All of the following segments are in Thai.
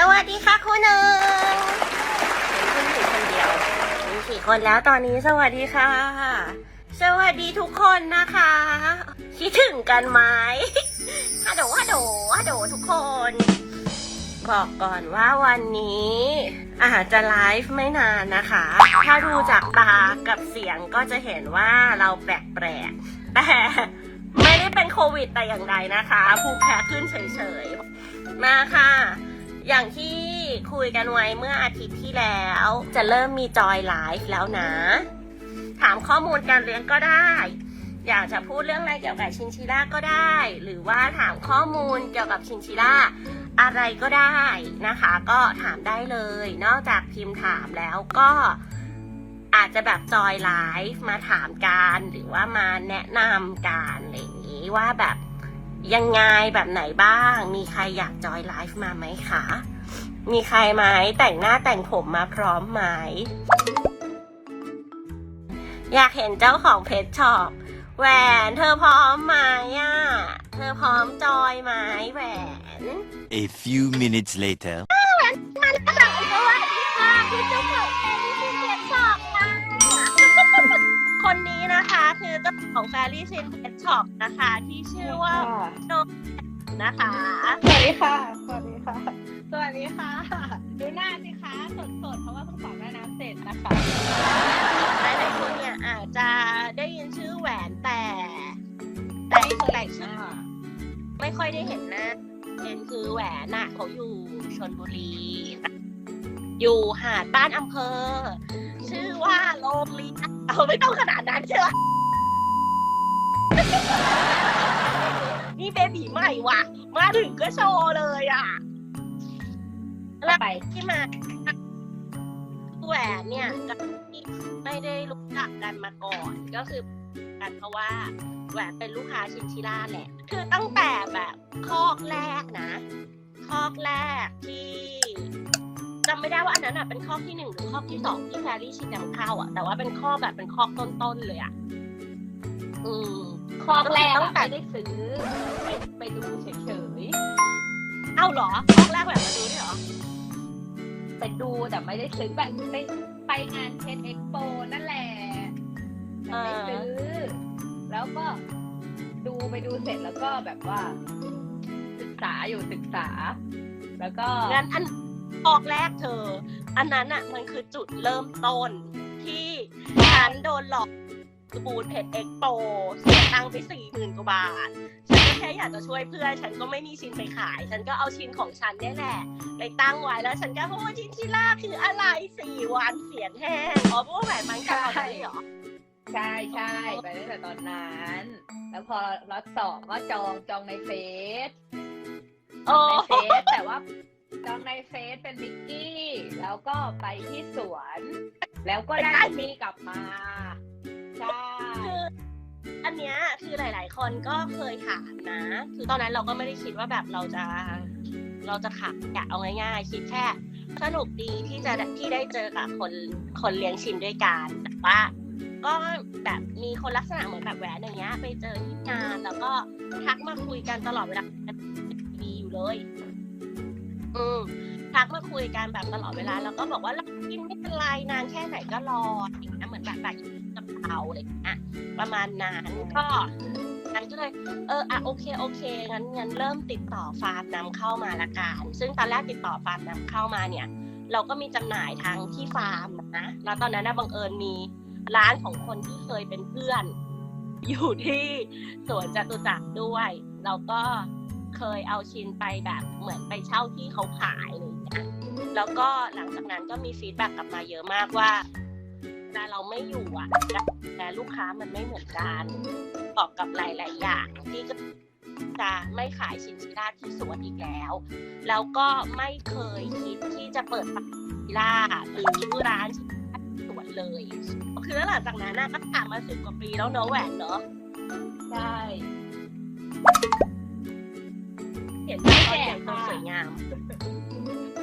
สวัสดีค่ะคุณหนึ่งคุณอยู่คนเดียวมีสี่คนแล้วตอนนี้สวัสดีค่ะ สวัสดีทุกคนนะคะ คิดถึงกันไหมฮัลโหลฮัลโหลฮัลโหลทุกคน บอกก่อนว่าวันนี้อาจจะไลฟ์ไม่นานนะคะ ถ้าดูจากตากับเสียงก็จะเห็นว่าเราแปลกๆแต่ไม่ได้เป็นโควิดแต่อย่างใดนะคะ ภูมิแพ้ขึ้นเฉยๆ มาค่ะ อย่างที่คุยกันไว้เมื่ออาทิตย์ที่แล้ว จะเริ่มมีจอยไลฟ์แล้วนะ ถามข้อมูลการเลี้ยงก็ได้ อยากจะพูดเรื่องอะไรเกี่ยวกับชินชิล่าก็ได้ หรือว่าถามข้อมูลเกี่ยวกับชินชิล่าอะไรก็ได้นะคะ ก็ถามได้เลย นอกจากพิมพ์ถามแล้วก็อาจจะแบบจอยไลฟ์มาถามกัน หรือว่ามาแนะนำกันอะไรอย่างนี้ว่าแบบ ยังไงแบบไหนบ้าง มีใครอยากจอยไลฟ์มาไหมคะ มีใครไหมแต่งหน้าแต่งผมมาพร้อมไหม อยากเห็นเจ้าของเพจช็อปแหวนเธอพร้อมไหมอะ เธอพร้อมจอยไหมแหวน A few minutes later. มันกำลังสวัสดีค่ะคือเจ้าขอ ของแฟรี่ซินเพจช็อปนะคะ ที่ชื่อว่าโนนะคะ สวัสดีค่ะ สวัสดีค่ะ สวัสดีค่ะ ดูหน้าสิคะสดๆ เพราะว่าเพิ่งสอบแม่น้ำเสร็จนะคะหลายๆคนเนี่ยอาจจะได้ยินชื่อแหวนแต่แต่แต่ชื่อไม่ค่อยได้เห็นหน้าเป็นคือแหวนน่ะเขาอยู่ชนบุรีนะอยู่หาดบ้านอำเภอ ชื่อว่าโรงเรียนเอาไม่ต้องขนาดนั้นเชื่อ นี่เบบีใหม่ว่ะ มาถึงก็โชว์เลยอะแล้วไป ที่มาแหวนเนี่ยก็ไม่ได้รู้จักกันมาก่อน ก็คือกันเพราะว่าแหวนเป็นลูกค้าชินชิล่าแหละ คือตั้งแต่แบบคอกแรกนะคอกแรกที่จำไม่ได้ว่าอันนั้นอะเป็นคอกที่หนึ่งหรือคอกที่สองที่แฟรี่ชินนำเข้าอะแต่ว่าเป็นคอกแบบเป็นคอกต้นๆเลยอะอืม คอกแรกตั้อะงแต่ไม่ได้ซื้อไปไปดูเฉยเอ้าเหรอคอกแรกแบบมาดูด้วยเหรอๆไปดูแต่ไม่ได้ซื้อแบบไปไปงานเทนเอ็กโปนั่นแหละแต่ไม่ซื้อ แล้วก็ดูไปดูเสร็จแล้วก็แบบว่า ศึกษาอยู่ศึกษา แล้วก็งั้นอันออกแรกเธอ อันนั้นอะ มันคือจุดเริ่มต้นที่ฉันโดนหลอกคือ บูธเพจเอ็กโปเสียตังค์ไปสี่หมื่นกว่าบาท ฉันก็แค่อยากจะช่วยเพื่อน ฉันก็ไม่มีชิ้นไปขาย ฉันก็เอาชิ้นของฉันเนี่ยแหละ ไปตั้งไว้แล้วฉันก็พูดว่าชิ้นที่ล่าคืออะไรสี่วันเสียงแห้งอ๋อเพราะว่าแหวนมันกันตอนนี้เหรอใช่ใช่ไปตั้งแต่ตอนนั้น แล้วพอล็อตสองก็จองจองในเฟซโอ้ในเฟซแต่ว่าจองในเฟซเป็นมิกกี้ แล้วก็ไปที่สวน แล้วก็ได้มีกลับมา หลาย ๆ คนก็เคยถามนะ คือตอนนั้นเราก็ไม่ได้คิดว่าแบบเราจะเราจะขายอยากเอาง่ายๆคิดแค่สนุกดีที่จะที่ได้เจอกับคนคนเลี้ยงชิมด้วยกันแต่ว่าก็แบบมีคนลักษณะเหมือนแบบแหวนอย่างเงี้ย ไปเจอที่งานแล้วก็ทักมาคุยกันตลอดเวลาดีอยู่เลย อืมทักมาคุยกันแบบตลอดเวลา แล้วก็บอกว่าเรากินไม่เป็นไรนานแค่ไหนก็รออย่างเงี้ยเหมือนแบบแบบกับเราอะไรอย่างเงี้ย ประมาณนั้นก็นั้นก็เลยเอออะโอเคโอเคงั้นงั้นเริ่มติดต่อฟาร์มนำเข้ามาละกันซึ่งตอนแรกติดต่อฟาร์มนำเข้ามาเนี่ย เราก็มีจำหน่ายทางที่ฟาร์มนะแล้วตอนนั้นนะบังเอิญมีร้านของคนที่เคยเป็นเพื่อน อยู่ที่สวนจตุจักรด้วย เราก็เคยเอาชินไปแบบเหมือนไปเช่าที่เขาขายอะไรอย่างเลยนะแล้วก็หลังจากนั้นก็มีฟีดแบ็กกลับมาเยอะมากว่า เวลาเราไม่อยู่อะแต่ลูกค้ามันไม่เหมือนกันประกอบกับหลาย ๆ อย่างที่ก็จะไม่ขายชินชิล่าที่สวนอีกแล้ว แล้วก็ไม่เคยคิดที่จะเปิดร้านชิล่าหรือร้านชิล่าที่สวนเลยคือแล้วหลังจากนั้นน่ะก็ผ่านมาสิบกว่าปีแล้วเนอะแหวนเนอะใช่เห็นว่าแต่งตัวสวยงาม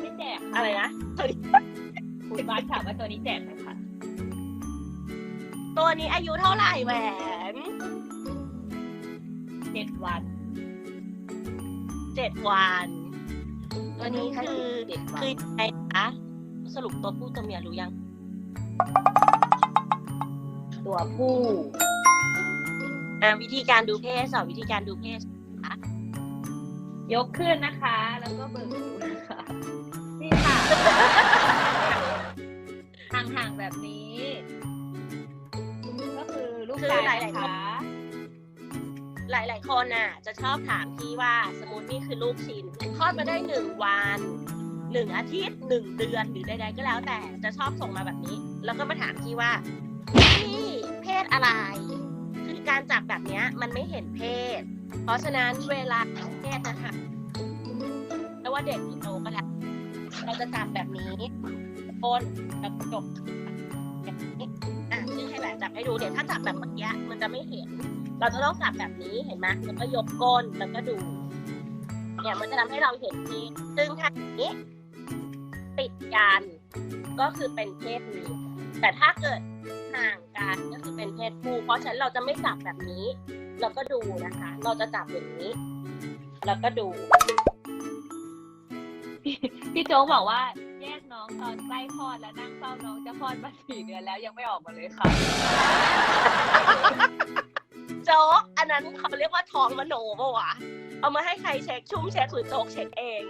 ไม่แจกอะไรนะคุณบ้านถามว่าตัวนี้แจกไหมคะ ตัวนี้อายุเท่าไหร่แหวนเจ็ดวัน เจ็ดวัน ตัวนี้คือเด็กกว่าคือไงคะสรุปตัวผู้ตัวเมียรู้ยัง ตัวผู้อ่าวิธีการดูเพศสอนวิธีการดูเพศยกขึ้นนะคะ แล้วก็เบิ่งดูนะคะนี่ค่ะห่างๆแบบนี้ ก็คือลูกชายนะคะหลายๆคนน่ะ จะชอบถามพี่ว่าสมมตินี่คือลูกชินคลอดมาได้หนึ่งวันหนึ่งอาทิตย์หนึ่งเดือนหรือใดๆก็แล้วแต่จะชอบส่งมาแบบนี้ แล้วก็มาถามพี่ว่าพี่เพศอะไร คือการจับแบบเนี้ยมันไม่เห็นเพศ เพราะฉะนั้นเวลาเพศนะคะไม่ว่าเด็กหรือโตก็แล้วเราจะจับแบบนี้บนแล้วก็จบแบบ จับให้ดูเดี๋ยวถ้าจับแบบเมื่อกี้มันจะไม่เห็น เราจะต้องจับแบบนี้เห็นไหมแล้วก็ยกก้นแล้วก็ดู เนี่ยมันจะทำให้เราเห็นทีซึ่งถ้าอย่างนี้ ติดกันก็คือเป็นเพศเมียแต่ถ้าเกิดห่างกันก็คือเป็นเพศผู้ เพราะฉะนั้นเราจะไม่จับแบบนี้เราก็ดูนะคะ เราจะจับอย่างนี้ แล้วก็ดู พี่โจ๊กบอกว่า องตอนใกล้คลอดแล้วนั่งเฝ้าน้องจะคลอดมาสี่เดือนแล้วยังไม่ออกมาเลยค่ะ โจ๊กอันนั้นเขาเรียกว่าท้องมโนปะวะ เอามาให้ใครเช็คชุ่มเช็คหรือโจ๊กเช็คเอง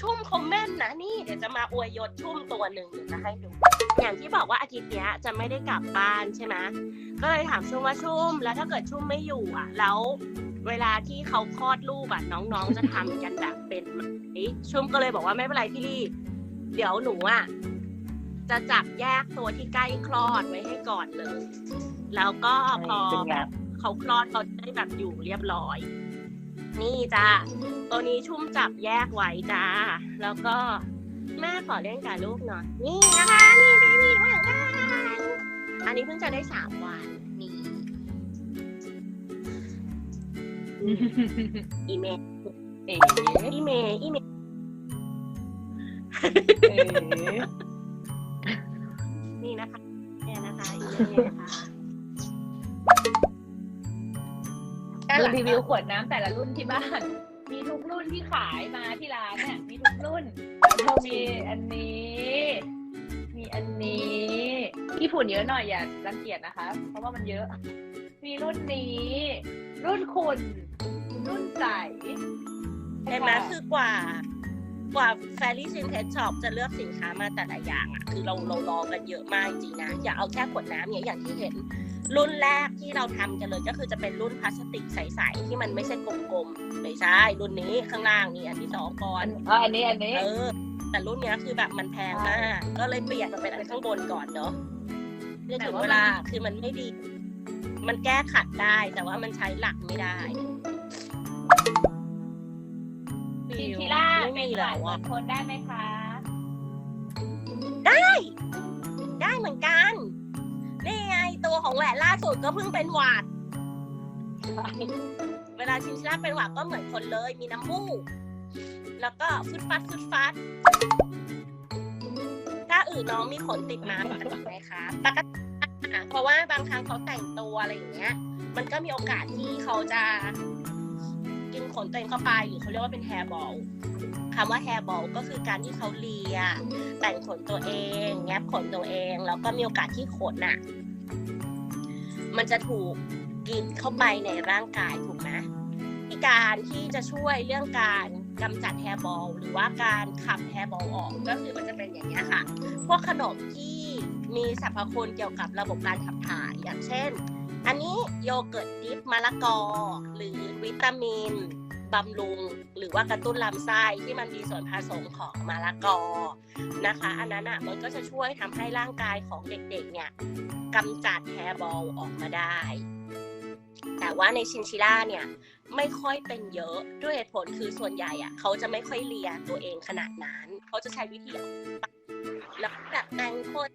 ชุ่มคอมเมนต์นะนี่เดี๋ยวจะมาอวยยศชุ่มตัวหนึ่งเดี๋ยวจะให้ดู อย่างที่บอกว่าอาทิตย์เนี้ยจะไม่ได้กลับบ้านใช่ไหมก็เลยถามชุ่มว่าชุ่มแล้วถ้าเกิดชุ่มไม่อยู่อะ แล้วเวลาที่เขาคลอดลูกอะน้องๆจะทำกันแบบเป็นไหมชุ่มก็เลยบอกว่าไม่เป็นไรพี่ลี่ เดี๋ยวหนูอะจะจับแยกตัวที่ใกล้คลอดไว้ให้ก่อนเลย แล้วก็พอเป็นไงแบบเขาคลอดเขาจะได้แบบอยู่เรียบร้อย นี่จ้าตัวนี้ชุ่มจับแยกไว้จ้า แล้วก็แม่ขอเล่นกับลูกหน่อย นี่นะคะ นี่เบบี้เหมือนกันอันนี้เพิ่งจะได้สามวัน นี่อีเมลเอ๋อีเมลอีเมลเอ๋ นี่นะคะเนี่ยนะคะอีเมลนะคะดูรีวิวขวดน้ำแต่ละรุ่นที่บ้าน มีทุกรุ่นที่ขายมาที่ร้านเนี่ยมีทุกรุ่นแล้วมีอันนี้ มีอันนี้ญี่ปุ่นเยอะหน่อยอย่ารังเกียจนะคะ เพราะว่ามันเยอะ มีรุ่นนี้ รุ่นคุณ รุ่นใส เห็นไหมคือกว่า กว่าแฟรี่ซินเทสช็อปจะเลือกสินค้ามาแต่ละอย่างอะคือเราเรารอกันเยอะมากจริงๆนะอย่าเอาแค่ขวดน้ำเนี่ยอย่างที่เห็น รุ่นแรกที่เราทำกันเลยก็คือจะเป็นรุ่นพลาสติกใสๆที่มันไม่ใช่กลมๆไม่ใช่รุ่นนี้ข้างล่างนี่อันที่สองก่อนอ๋ออันนี้อันนี้เออแต่รุ่นเนี้ยคือแบบมันแพงมากก็เลยเปลี่ยนมาเป็นอันข้างบนก่อนเนาะเรื่องถึงเวลาคือมันไม่ดี มันแก้ขัดได้แต่ว่ามันใช้หลักไม่ได้ ไม่เป็นมีหแล้วานวเหมืออะนคนได้ไหมคะ ได้ ได้เหมือนกัน นี่ไงตัวของแหวนล่าสุดก็เพิ่งเป็นหวัด เวลาชินชิล่าเป็นหวัดก็เหมือนคนเลย มีน้ำมูก แล้วก็ฟึดฟัดฟึดฟัด ถ้าอื่นน้องมีขนติดมาปกไหมคะปกติเพราะว่าบางครั้งเขาแต่งตัวอะไรอย่างเงี้ย มันก็มีโอกาสที่เขาจะกินขนตัวเองเข้าไปหรือเขาเรียกว่าเป็นแฮร์บอล คำว่าแฮร์บอลก็คือการที่เขาเลีย แต่งขนตัวเอง แงบขนตัวเอง แล้วก็มีโอกาสที่ขนน่ะมันจะถูกกินเข้าไปในร่างกายถูกไหมที่การที่จะช่วยเรื่องการกำจัดแฮร์บอลหรือว่าการขับแฮร์บอลออกก็คือมันจะเป็นอย่างนี้ค่ะ พวกขนมที่มีสรรพคุณเกี่ยวกับระบบการขับถ่ายอย่างเช่น อันนี้โยเกิร์ตดิฟมะละกอ หรือวิตามิน บำรุงหรือว่ากระตุ้นลำไส้ที่มันมีส่วนผสมของมะละกอนะคะ อันนั้นอะมันก็จะช่วยทำให้ร่างกายของเด็กๆเนี่ยกำจัดแฮร์บอลออกมาได้ แต่ว่าในชินชิล่าเนี่ยไม่ค่อยเป็นเยอะด้วยเหตุผลคือส่วนใหญ่อะเขาจะไม่ค่อยเลียตัวเองขนาดนั้น เขาจะใช้วิธีแล้วแบบแต่งคน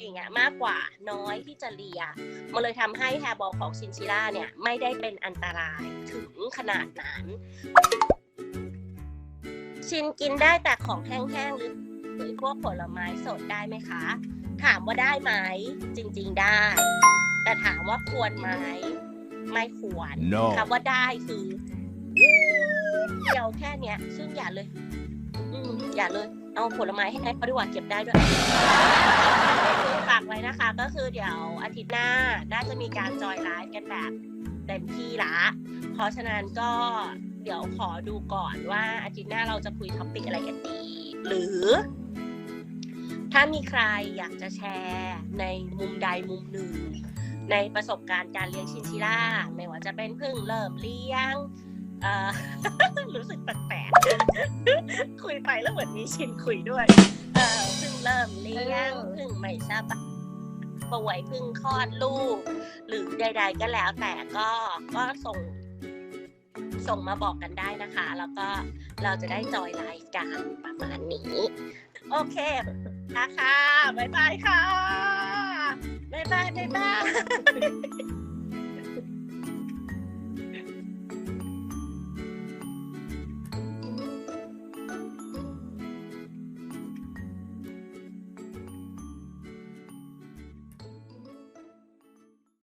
อย่างเงี้ยมากกว่าน้อยที่จะเลีย มันเลยทำให้แฮร์บอลของชินชิล่าเนี่ยไม่ได้เป็นอันตรายถึงขนาดนั้น ชินกินได้แต่ของแห้งๆหรือหรือพวกผลไม้สดได้ไหมคะ ถามว่าได้ไหมจริงๆได้ แต่ถามว่าควรไหมไม่ควร No คำว่าได้คือนิดเดียวแค่เนี้ย ซึ่งอย่าเลย อืมอย่าเลย เอาผลไม้ให้ให้เขาดีกว่าเก็บได้ด้วยฝากไว้นะคะ ก็คือเดี๋ยวอาทิตย์หน้าน่าจะมีการจอยไลฟ์กันแบบเต็มที่ละเพราะฉะนั้นก็เดี๋ยวขอดูก่อนว่าอาทิตย์หน้าเราจะคุยท็อปิกอะไรกันดี หรือ ถ้ามีใครอยากจะแชร์ในมุมใดมุมหนึ่ง ในประสบการณ์การเลี้ยงชินชิล่าไม่ว่าจะเป็นเพิ่งเริ่มเลี้ยง รู้สึกแปลกๆคุยไปแล้วเหมือนมีชินคุยด้วยเออเพิ่งเริ่มเลี้ยงเออเพิ่งไม่สบายป่วยเพิ่งคลอดลูก หรือใด ๆ ก็แล้ว แต่ก็ก็ส่ง ส่งมาบอกกันได้นะคะ แล้วก็เราจะได้จอยไลฟ์กันประมาณนี้ โอเคนะคะบ๊ายบายค่ะบ๊ายบายบ๊ายบาย